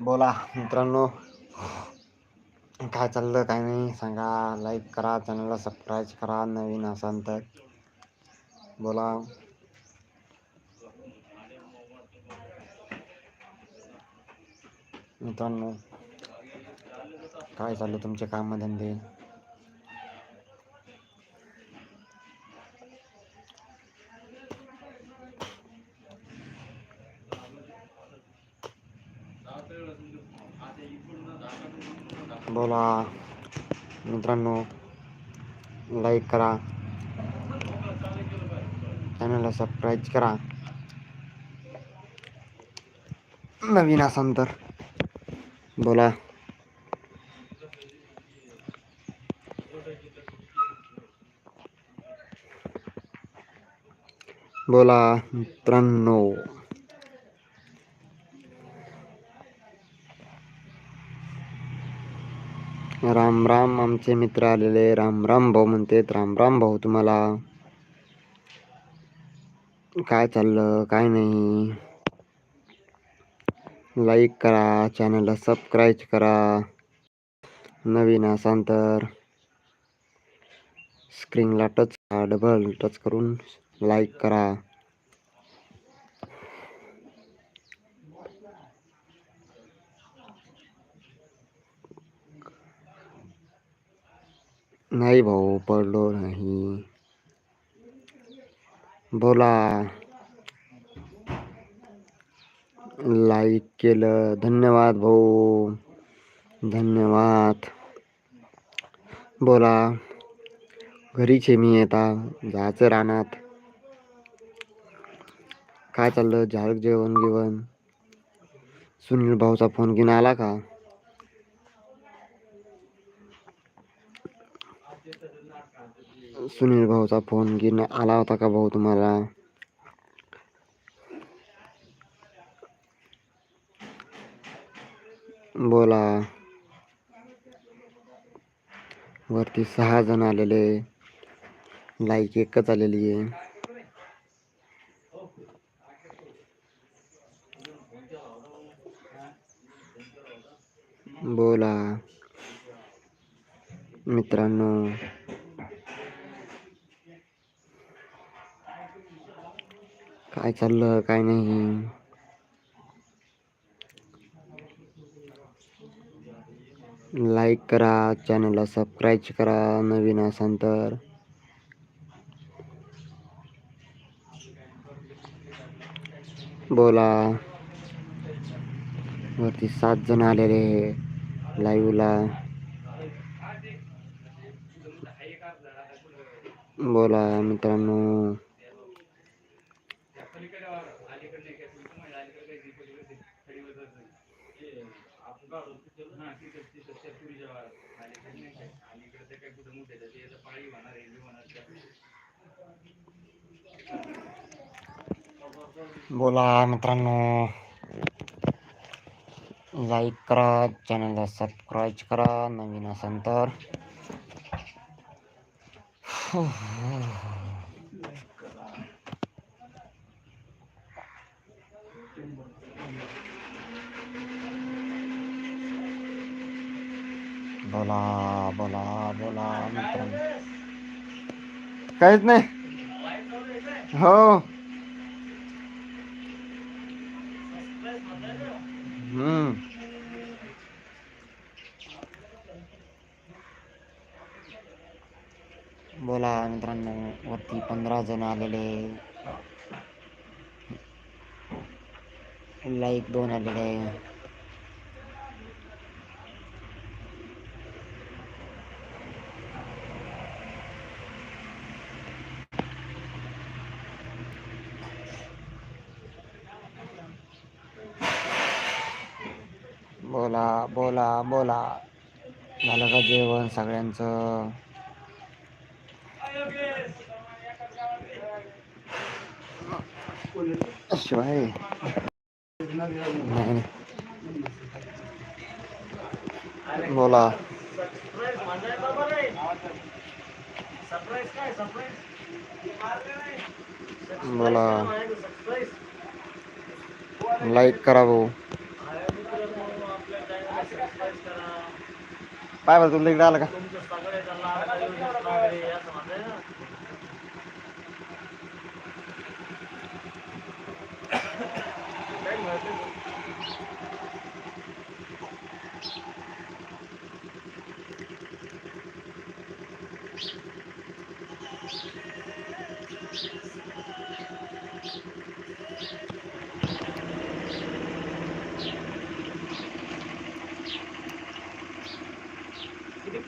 बोला मित्रांनो. काय चाललं काय नाही सांगा. लाईक करा चॅनलला सबस्क्राईब करा नवीन असाल तर. बोला. मित्रांनो. काय चाललं तुमचे कामधंदे बोला. मित्रांनो लाईक करा. चॅनलला सबस्क्राईब करा. नवीन असाल तर. बोला. बोला मित्रांनो. राम राम आमचे मित्र आलेले. राम राम भाऊ म्हणतेत राम राम भाऊ तुम्हाला. काय चाललं? काय नाही. लाईक करा चॅनलला सबस्क्राईब करा. नवीन असाल तर स्क्रीनला टच डबल टच करून. लाईक करा. नाही भाऊ पडलो नाही. बोला. लाईक केलं. धन्यवाद भाऊ. धन्यवाद. बोला. घरीच आहे मी येता जायचं रानात. काय चाललं? झालं जेवण गिवण सुनील भाऊचा फोन घेऊन आला का? सुनील भाऊचा फोन घेऊन आला होता का भाऊ तुम्हाला? बोला. वरती सहा जण आलेले. लाईक एकच आलेली आहे बोला. मित्रांनो. काय चाललं काय नाही. लाईक करा चॅनलला सबस्क्राईब करा नवीन असाल तर. बोला. वरती सात जण आलेले लाईव्हला. बोला मित्रांनो. बोला मित्रांनो. लाईक करा चॅनलला सबस्क्राईब करा, नवीन असाल तर. बोला बोला बोला मित्रांनो काहीच नाही. हो. हम्म. बोला मित्रांनो वरती पंधरा जण आलेले. लाईक दोन आलेले. बोला बोला बोला. झालं का जेवण सगळ्यांचं? शिवाय बोला बोला लाईक करा भाऊ पाय बरं तुला इकडे आलं का?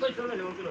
はい、今日の日本風呂、